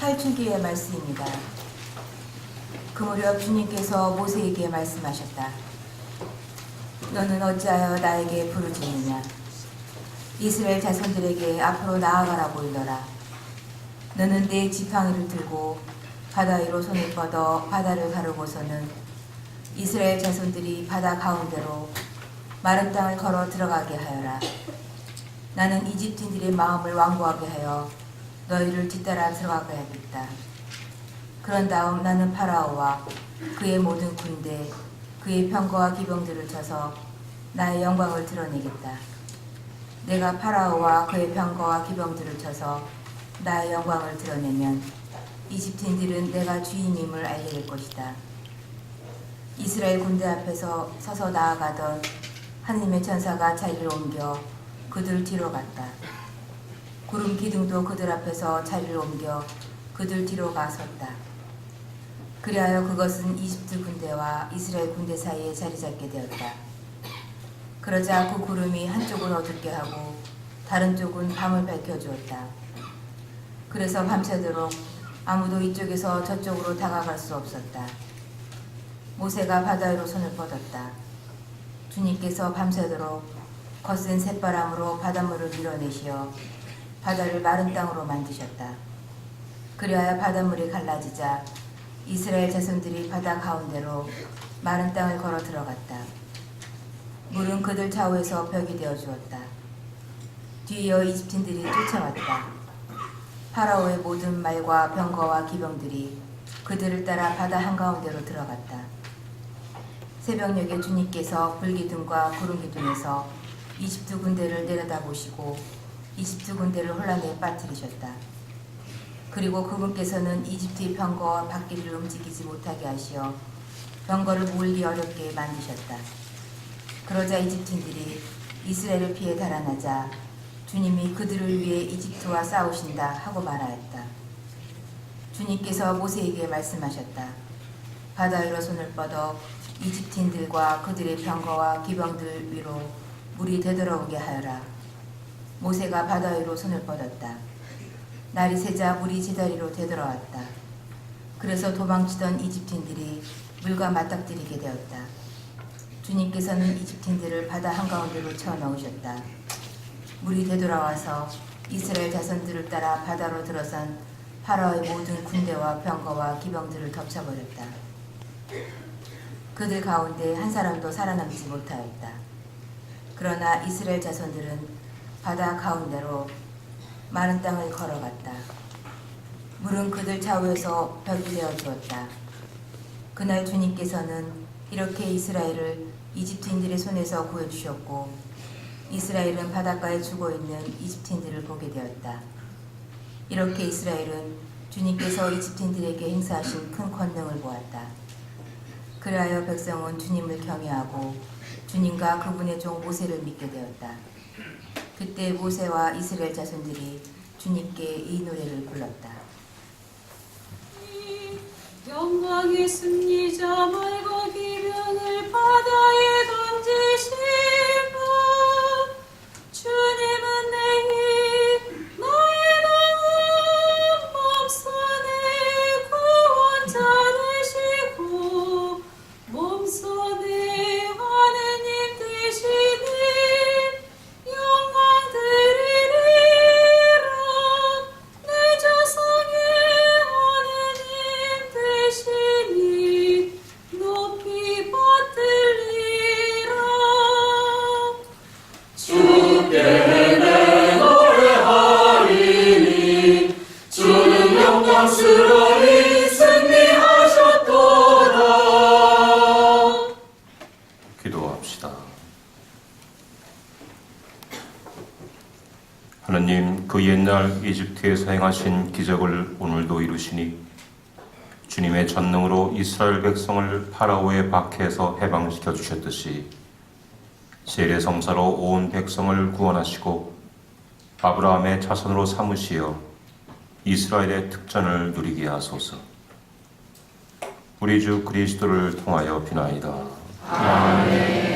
탈출기의 말씀입니다. 그 무렵 주님께서 모세에게 말씀하셨다. 너는 어찌하여 나에게 부르짖느냐? 이스라엘 자손들에게 앞으로 나아가라고 일러라. 너는 내 지팡이를 들고 바다 위로 손을 뻗어 바다를 가르고서는 이스라엘 자손들이 바다 가운데로 마른 땅을 걸어 들어가게 하여라. 나는 이집트인들의 마음을 완고하게 하여 너희를 뒤따라 들어가게 하겠다. 그런 다음 나는 파라오와 그의 모든 군대, 그의 병거와 기병들을 쳐서 나의 영광을 드러내겠다. 내가 파라오와 그의 병거와 기병들을 쳐서 나의 영광을 드러내면 이집트인들은 내가 주인임을 알게 될 것이다. 이스라엘 군대 앞에서 서서 나아가던 하느님의 천사가 자리를 옮겨 그들 뒤로 갔다. 구름 기둥도 그들 앞에서 자리를 옮겨 그들 뒤로 가섰다. 그리하여 그것은 이집트 군대와 이스라엘 군대 사이에 자리 잡게 되었다. 그러자 그 구름이 한쪽은 어둡게 하고 다른 쪽은 밤을 밝혀 주었다. 그래서 밤새도록 아무도 이쪽에서 저쪽으로 다가갈 수 없었다. 모세가 바다 위로 손을 뻗었다. 주님께서 밤새도록 거센 새바람으로 바닷물을 밀어내시어 바다를 마른 땅으로 만드셨다. 그리하여 바닷물이 갈라지자 이스라엘 자손들이 바다 가운데로 마른 땅을 걸어 들어갔다. 물은 그들 좌우에서 벽이 되어 주었다. 뒤이어 이집트인들이 쫓아왔다. 파라오의 모든 말과 병거와 기병들이 그들을 따라 바다 한가운데로 들어갔다. 새벽녘에 주님께서 불기둥과 구름기둥에서 이집트 군대를 내려다보시고 이집트 군대를 혼란에 빠뜨리셨다. 그리고 그분께서는 이집트의 병거와 바퀴를 움직이지 못하게 하시어 병거를 몰기 어렵게 만드셨다. 그러자 이집트인들이 이스라엘을 피해 달아나자 주님이 그들을 위해 이집트와 싸우신다 하고 말하였다. 주님께서 모세에게 말씀하셨다. 바다 위로 손을 뻗어 이집트인들과 그들의 병거와 기병들 위로 물이 되돌아오게 하여라. 모세가 바다 위로 손을 뻗었다. 날이 새자 물이 제자리로 되돌아왔다. 그래서 도망치던 이집트인들이 물과 맞닥뜨리게 되었다. 주님께서는 이집트인들을 바다 한가운데로 채워 넣으셨다. 물이 되돌아와서 이스라엘 자손들을 따라 바다로 들어선 파라오의 모든 군대와 병거와 기병들을 덮쳐버렸다. 그들 가운데 한 사람도 살아남지 못하였다. 그러나 이스라엘 자손들은 바다 가운데로 마른 땅을 걸어갔다. 물은 그들 좌우에서 벽이 되어 주었다. 그날 주님께서는 이렇게 이스라엘을 이집트인들의 손에서 구해주셨고 이스라엘은 바닷가에 죽어 있는 이집트인들을 보게 되었다. 이렇게 이스라엘은 주님께서 이집트인들에게 행사하신 큰 권능을 보았다. 그리하여 백성은 주님을 경외하고 주님과 그분의 종 모세를 믿게 되었다. 그때 모세와 이스라엘 자손들이 주님께 이 노래를 불렀다. 영광의 승리자 말고 기병을 바다에 던지시고 주님은 내 힘 나의 나은 몸선의 구원자 되시고 몸선의 하느님, 그 옛날 이집트에서 행하신 기적을 오늘도 이루시니 주님의 전능으로 이스라엘 백성을 파라오의 박해에서 해방시켜 주셨듯이 세례 성사로 온 백성을 구원하시고 아브라함의 자손으로 삼으시어 이스라엘의 특전을 누리게 하소서. 우리 주 그리스도를 통하여 비나이다. 아멘.